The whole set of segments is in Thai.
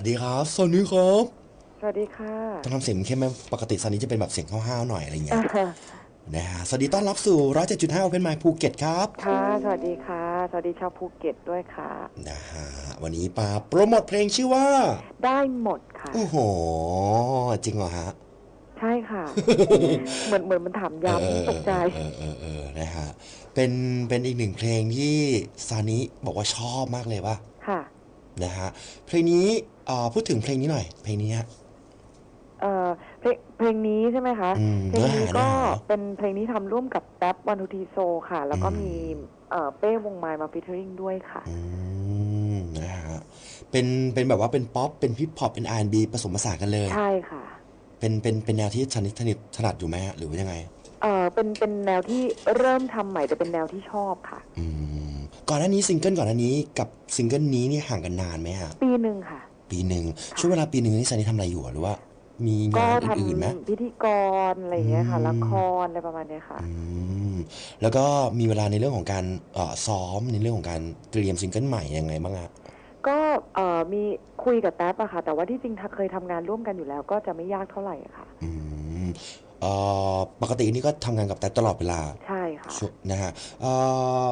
วัสดีครับสวัสดีครับสวัสดีค่ะต้องทำเสียงเข้มไหมปกติซันนี้จะเป็นแบบเสียงห้าวๆหน่อยอะไรเงี้ยอ่านะฮะสวัสดีต้อนรับสู่107.5 Open Mind ภูเก็ตครับค่ะ สวัสดีค่ะ สวัสดีชาวภูเก็ตด้วยค่ะนะฮะวันนี้ปาโปรโมทเพลงชื่อว่า ได้หมดค่ะโอ้โห จริงเหรอฮะใช่ค่ะ เหมือนเหมือนมันถามเออย้ำตกใจเออเออเออนะฮะเป็นเป็นอีกหนึ่งเพลงที่ซานิบอกว่าชอบมากเลยป่ะค่ะ นะฮะเพลงนี้เอ่อพูดถึงเพลงนี้หน่อย เพลงนี้ฮะเอ่อเพลงเพลงนี้ใช่ไหมคะอืมเพลงนี้เนื้อหาก็เนื้อหาเป็นเพลงที่ทำร่วมกับแป๊บวันทูทีโซค่ะ แล้วก็อืมมีเอ่อเป้วงไม้มาฟิชเชอริงด้วยค่ะอืมนะฮะเป็นเป็นแบบว่าเป็นป๊อปเป็นฮิปฮอปเป็น R&B ผสมผสานกันเลย ใช่ค่ะ เป็นเป็นเป็นแนวที่ชนิดถนัดถนัดอยู่ไหมฮะหรือว่ายังไง เอ่อเป็นเป็นแนวที่เริ่มทำใหม่แต่เป็นแนวที่ชอบค่ะ อืมก่อนหน้านี้ซิงเกิลก่อนหน้านี้กับซิงเกิลนี้นี่ห่างกันนานไหมฮะปีหนึ่งค่ะ ปีหนึ่งช่วงเวลาปีหนึ่งนี่ซันนี่ทำอะไรอยู่อะหรือว่า มีก็งานทอื่นๆไหมำพิธีกรอะไรอย่างเงี้ยค่ะอืม ละครอะไรประมาณเนี้ยค่ะ อืมแล้วก็มีเวลาในเรื่องของการเอ่อซ้อมในเรื่องของการเตรียมซิงเกิลใหม่ยังไงบ้างอะก็เอ่อมีคุยกับแท็บอะค่ะ แต่ว่าที่จริงถ้าเคยทำงานร่วมกันอยู่แล้ว ก็จะไม่ยากเท่าไหร่อะค่ะ อืม เอ่อปกตินี่ก็ทำงานกับแต่ตลอดเวลาใช่ค่ะช่วงนะฮะเอ่อ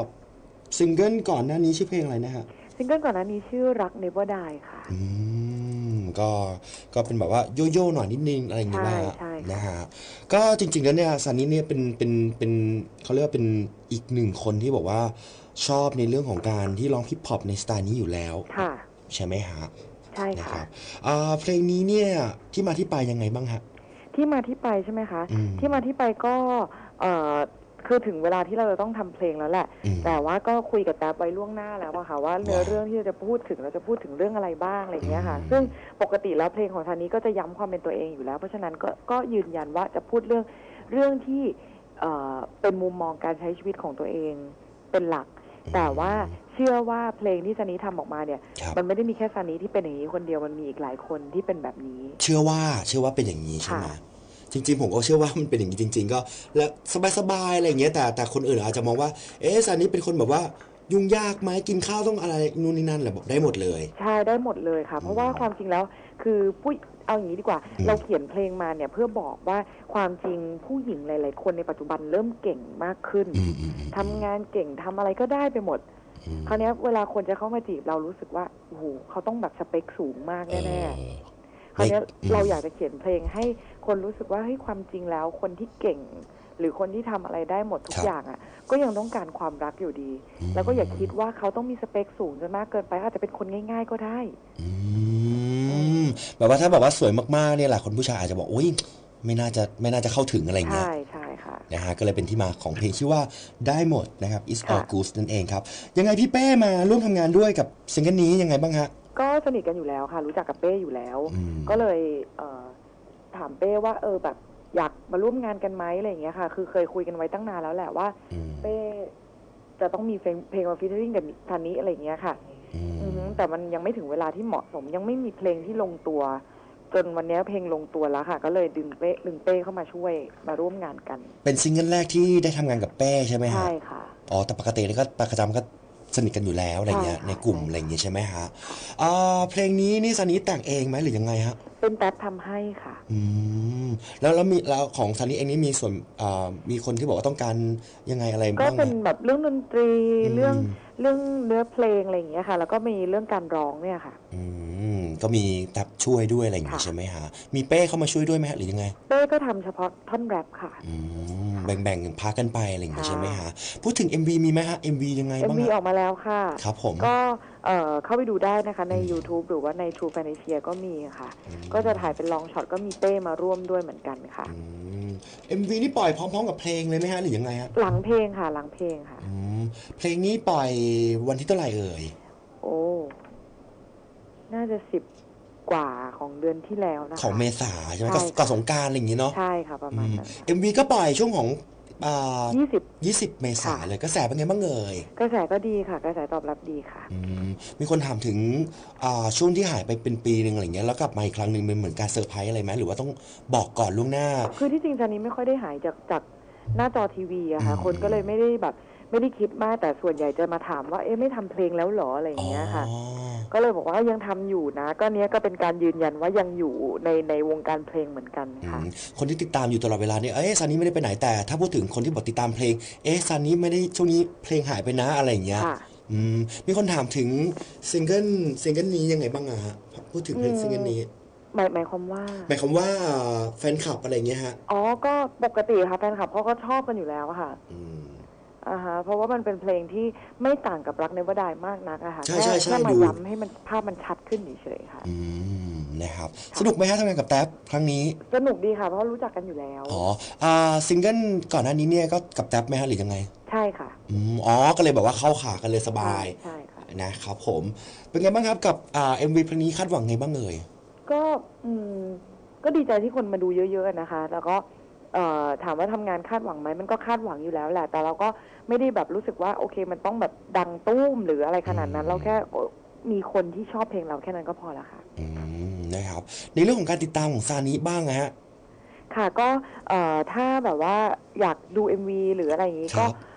ซิงเกิลก่อนหน้านี้ชื่อเพลงอะไรนะฮะซิงเกิลก่อนหน้านี้ชื่อรักเน v ว r ร์ไดค่ะ อืมก็ก็เป็นแบบว่าโยโย่หน่อยนิดนึงอะไรอย่างเงี้ยใช่นะฮะใช่ค่ะ นะฮะก็จริงๆแล้วเนี่ยซันนี่เนี่ยเป็นเป็นเป็นเขาเรียกว่าเป็นอีกหนึ่งคนที่บอกว่าชอบในเรื่องของการที่ร้องฮิปฮอปในสไตล์นี้อยู่แล้ว ค่ะ ใช่ไหมฮะใช่นะคค่ะ รับอ่าเพลงนี้เนี่ยที่มาที่ไปยังไงบ้างฮะ ที่มาที่ไปใช่ไหมคะ อืม ที่มาที่ไปก็เอ่อคือถึงเวลาที่เราจะต้องทำเพลงแล้วแหละ อืม แต่ว่าก็คุยกับแท็บไว้ล่วงหน้าแล้วอะค่ะว่าเนื้อว่าเรื่องที่เราจะพูดถึงเราจะพูดถึงเรื่องอะไรบ้างอะไรอย่างเงี้ยค่ะ อืม ซึ่งปกติแล้วเพลงของทางนี้ก็จะย้ำความเป็นตัวเองอยู่แล้ว เพราะฉะนั้นก็ก็ยืนยันว่าจะพูดเรื่องเรื่องที่เอ่อเป็นมุมมองการใช้ชีวิตของตัวเองเป็นหลัก แต่ว่าเชื่อว่าเพลงที่ซันนี้ทำออกมาเนี่ย ครับ มันไม่ได้มีแค่ซันนี้ที่เป็นอย่างนี้คนเดียวมันมีอีกหลายคนที่เป็นแบบนี้ เชื่อว่าเชื่อว่าเป็นอย่างนี้ใช่ไหมค่ะ จริง ๆ ผมก็เชื่อว่ามันเป็นอย่างนี้จริง ๆ ก็แล้วสบายๆอะไรอย่างเงี้ยแต่แต่คนอื่นอาจจะมองว่าเอ๊ะซันนี่เป็นคนแบบว่ายุ่งยากไหมกินข้าวต้องอะไรนู่นนี่นั่นแหละบอกได้หมดเลยใช่ได้หมดเลยค่ะ เพราะว่าความจริงแล้วคือผู้เอาอย่างนี้ดีกว่าอืมเราเขียนเพลงมาเนี่ยเพื่อบอกว่าความจริงผู้หญิงหลาย ๆ คนในปัจจุบันเริ่มเก่งมากขึ้นอืมอืมอืมทำงานเก่งทำอะไรก็ได้ไปหมดอืมคราวเนี้ยเวลาคนจะเข้ามาจีบเรารู้สึกว่าโอ้โหเขาต้องแบบสเปคสูงมากแน่เออๆ คราวเนี้ยอืมเราอยากจะเขียนเพลงให้คนรู้สึกว่าเฮ้ยความจริงแล้วคนที่เก่ง หรือคนที่ทำอะไรได้หมดทุกอย่างอะ ก็ยังต้องการความรักอยู่ดี แล้วก็อย่าคิดว่าเขาต้องมีสเปคสูงจนมากเกินไปอาจจะเป็นคนง่าย ๆ ก็ได้อืมแบบว่าถ้าแบบว่าสวยมากๆเนี่ยแหละคนผู้ชายอาจจะบอกอุ้ยไม่น่าจะไม่น่าจะเข้าถึงอะไรอย่างเงี้ยใช่ใช่ค่ะนะฮะก็เลยเป็นที่มาของเพลงชื่อว่าได้หมดนะครับ is ค่ะ all good นั่นเองครับ ยังไงพี่เป้มาร่วมทำงานด้วยกับซิงเกิลนี้ยังไงบ้างฮะ ก็สนิทกันอยู่แล้วค่ะ รู้จักกับเป้อยู่แล้ว อืม ก็เลยเอ่อถามเป้ว่า เออแบบ อยากมาร่วมงานกันไหมอะไรอย่างเงี้ยค่ะ คือเคยคุยกันไว้ตั้งนานแล้วแหละว่า อืมเป้จะต้องมีเพลงเพลงมาฟิชเชอริงกับทันนี้อะไรอย่างเงี้ยค่ะ อืม อือฮึแต่มันยังไม่ถึงเวลาที่เหมาะสมยังไม่มีเพลงที่ลงตัว จนวันเนี้ยเพลงลงตัวแล้วค่ะ ก็เลยดึงเป้ดึงเป้เข้ามาช่วยมาร่วมงานกัน เป็นซิงเกิลแรกที่ได้ทำงานกับเป้ใช่ไหมฮะใช่ค่ะ อ๋อแต่ปกติแล้วก็ประจำก็ สนิทกันอยู่แล้วอะไรเงี้ยใช่ค่ะในกลุ่มใช่ค่ะอะไรอย่างเงี้ยใช่ไหมฮะอ่าเพลงนี้นี่ซันนี่แต่งเองไหมหรือยังไงฮะ เป็นแป๊บทำให้ค่ะ อืมแล้วแล้วมีแล้วของซันนี่เองนี่มีส่วนอ่ามีคนที่บอกว่าต้องการยังไงอะไรก็บ้างเป็นฮะแบบเรื่องดนตรีอืม เรื่องเรื่องเนื้อเพลงอะไรอย่างเงี้ยค่ะ แล้วก็มีเรื่องการร้องเนี่ยค่ะ อืมก็มีตับช่วยด้วยอะไรอย่างงี้ค่ะ ใช่ไหมฮะมีเป้เข้ามาช่วยด้วยไหมฮะหรือยังไง เป้ก็ทำเฉพาะท่อนแรปค่ะ อืม แบ่งๆพักกันไปอะไรอย่างงี้ค่ะใช่ไหมฮะพูดถึง MV มีไหมฮะ MV ยังไงบ้าง MV อฮะอกมาแล้วค่ะ ครับผม ก็เอ่อเข้าไปดูได้นะคะในอืม YouTube หรือว่าใน True f a n t a s i a ก็มีค่ะ อืม ก็จะถ่ายเป็นลองช็อตก็มีเป้มาร่วมด้วยเหมือนกันค่ะ อืม MV นี่ปล่อยพร้อมๆกับเพลงเลยไหมฮะหรือยังไงฮะหลังเพลงค่ะ หลังเพลงค่ะ อืมเพลงนี้ปล่อยวันที่เท่าไหร่เอ่ย โอ้ น่าจะสิบ กว่าของเดือนที่แล้วนะคะ ของเมษาใช่ไหมใช่กับค่ะกับสงกรารอะไรอย่างงี้เนาะใช่ค่ะประมาณนั้นเอ็มวีก็ปล่อยช่วงของอ่ายี่สิบยี่สิบเมษาค่ะ เลยกระแสเป็นไงบ้างเอ่ยกระแสก็ดีค่ะ กระแสตอบรับดีค่ะ อืมมีคนถามถึงอ่าช่วงที่หายไปเป็นปีหนึ่งอะไรเงี้ยแล้วกลับมาอีกครั้งหนึ่งเป็นเหมือนการเซอร์ไพรส์อะไรไหมหรือว่าต้องบอกก่อนล่วงหน้า คือที่จริงจานี้ไม่ค่อยได้หายจากจากหน้าจอทีวีอะค่ะ อืม คนก็เลยไม่ได้แบบ ไม่ได้คิดมากแต่ส่วนใหญ่จะมาถามว่าเอ๊ะไม่ทำเพลงแล้วเหรออะไรอย่างเงี้ยค่ะอ๋อก็เลยบอกว่ายังทำอยู่นะ ก็เนี้ยก็เป็นการยืนยันว่ายังอยู่ในในวงการเพลงเหมือนกันอืค่ะมคนที่ติดตามอยู่ตลอดเวลาเนี่ยเอ๊ะซันนี่ไม่ได้ไปไหนแต่ ถ้าพูดถึงคนที่บอกติดตามเพลง เอ๊ะซันนี่ไม่ได้ช่วงนี้เพลงหายไปนะอะไรอย่างเงี้ยค่ะอืมมีคนถามถึงซิงเกิลซิงเกิลนี้ยังไงบ้างอะฮะพูดถึงเพลงอืมซิงเกิลนี้หมายหมายความว่าหมายความว่าแฟนคลับอะไรอย่างเงี้ยฮะอ๋อก็ปกติค่ะแฟนคลับเขาก็ชอบกันอยู่แล้วอะค่ะ อืม อ่าฮะเพราะว่ามันเป็นเพลงที่ไม่ต่างกับรักในวดายมากนักอะค่ะใช่แค่ใช่ใช่แค่มาดู ย้ำให้มันภาพมันชัดขึ้นเฉยๆค่ะ อืมนะครับสนุกไหมฮะทำงานกับแท็บครั้งนี้สนุกดีค่ะ เพราะรู้จักกันอยู่แล้ว อ๋ออ่าซิงเกิลก่อนหน้านี้เนี่ยก็กับแท็บไหมฮะหรือยังไงใช่ค่ะอืมอ๋อก็เลยแบบว่าเข้าขากันเลยสบายใช่ค่ะ นะครับผมเป็นไงบ้างครับกับอ่าเอ็มวีเพลงนี้คาดหวังไงบ้างเอ่ย ก็อืมก็ดีใจที่คนมาดูเยอะๆนะคะ แล้วก็เอ่อ ถามว่าทำงานคาดหวังไหมมันก็คาดหวังอยู่แล้วแหละ แต่เราก็ไม่ได้แบบรู้สึกว่าโอเค มันต้องแบบดังตุ้มหรืออะไรขนาดนั้นอืมเราแค่มีคนที่ชอบเพลงเราแค่นั้นก็พอละค่ะอืมนะครับ ในเรื่องของการติดตามของซานิบ้างนะฮะค่ะก็เอ่อถ้าแบบว่าอยากดู MV หรืออะไรอย่างนี้ครัก็บเอ่อ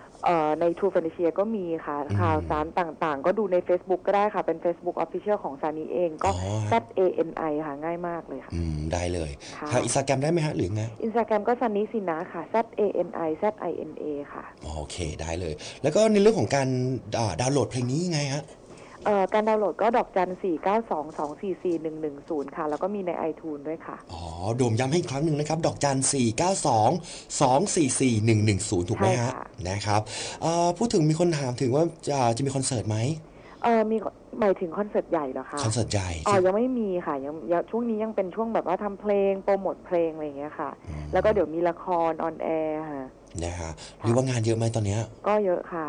ใน True f a n t a s i a ก็มีค่ะอืมข่าวสารต่างๆ ก็ดูใน Facebook ก็ได้ค่ะ เป็น Facebook Official ของซานีเองก็อ๋อ Z A N I ค่ะ ง่ายมากเลยค่ะ อืม ได้เลยค่ะทางอินสตาแกรมได้ไหมฮะ หรือไงอินสตาแกรมก็ซานีสินะค่ะ Z A N I Z I N A ค่ะ โอเค ได้เลย แล้วก็ในเรื่องของการอ่าดาวน์โหลดเพลงนี้ยังไงฮะเอ่อ การดาวน์โหลดก็ดอกจัน4 9 2 2 4 4 1 1 0ค่ะ แล้วก็มีใน iTunes ด้วยค่ะ อ๋อ โดมย้ำให้อีกครั้งหนึ่งนะครับ ดอกจัน4 9 2 2 4 4 1 1 0ถูกไหมใช่ฮะค่ะ นะครับเอ่อพูดถึงมีคนถามถึงว่าจะจะมีคอนเสิร์ตไหมเออมีหมายถึงคอนเสิร์ตใหญ่เหรอคะคอนเสิร์ตใหญ่อ๋อยังไม่มีค่ะยังยังช่วงนี้ยังเป็นช่วงแบบว่าทำเพลงโปรโมทเพลงอะไรอย่างเงี้ยค่ะ อืมแล้วก็เดี๋ยวมีละครออนแอร์ค่ะ นะฮะหรือว่างานเยอะไหมตอนเนี้ยก็เยอะค่ะ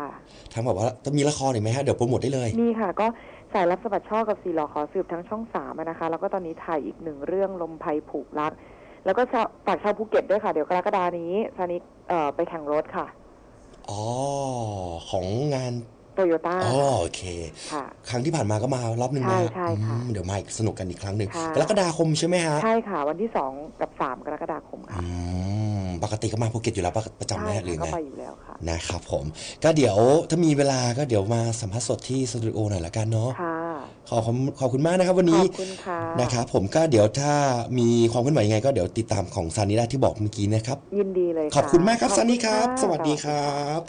ทั้งแบบว่าจะมีละครอีกไหมฮะเดี๋ยวโปรโมทได้เลยมีค่ะ ก็สายรับสะบัดช่อกับสีหลอขอสืบทั้งช่องสามอะนะคะ แล้วก็ตอนนี้ถ่ายอีกหนึ่งเรื่องลมภัยผูกรัก แล้วก็ชาวฝากชาวภูเก็ตด้วยค่ะ เดี๋ยวกรกฎานี้ซานิเอ่อไปแข่งรถค่ะ อ๋อของงาน โตโยต้าอ๋อโอเค ค่ะ ครั้งที่ผ่านมาก็มารอบหนึ่งใช่นะใช่ค่ะ อืมเดี๋ยวมาอีกสนุกกันอีกครั้งหนึ่งค่ะ กรกฎาคมใช่ไหมฮะใช่ค่ะ วันที่สองกับสามกรกฎาคมค่ะอืมปกติก็มาภูเก็ตอยู่แล้วประจำไหมใช่ฮะหรือค่ะก็ไงไปอยู่แล้วค่ะ นะครับผม ก็เดี๋ยวถ้ามีเวลาก็เดี๋ยวมาสัมภาษณ์สดที่สตูดิโอหน่อยละกันเนาะค่ะขอบคุณขอบคุณมากนะครับวันขนี้ อบคุณค่ะนะครับผมก็เดี๋ยวถ้ามีความเคลื่อนไหวยังไง ก็เดี๋ยวติดตามของซานิได้ที่บอกเมื่อกี้นะครับ ยินดีเลยะขอบคุณมากครับขอซานิครับะสวัสดีครับ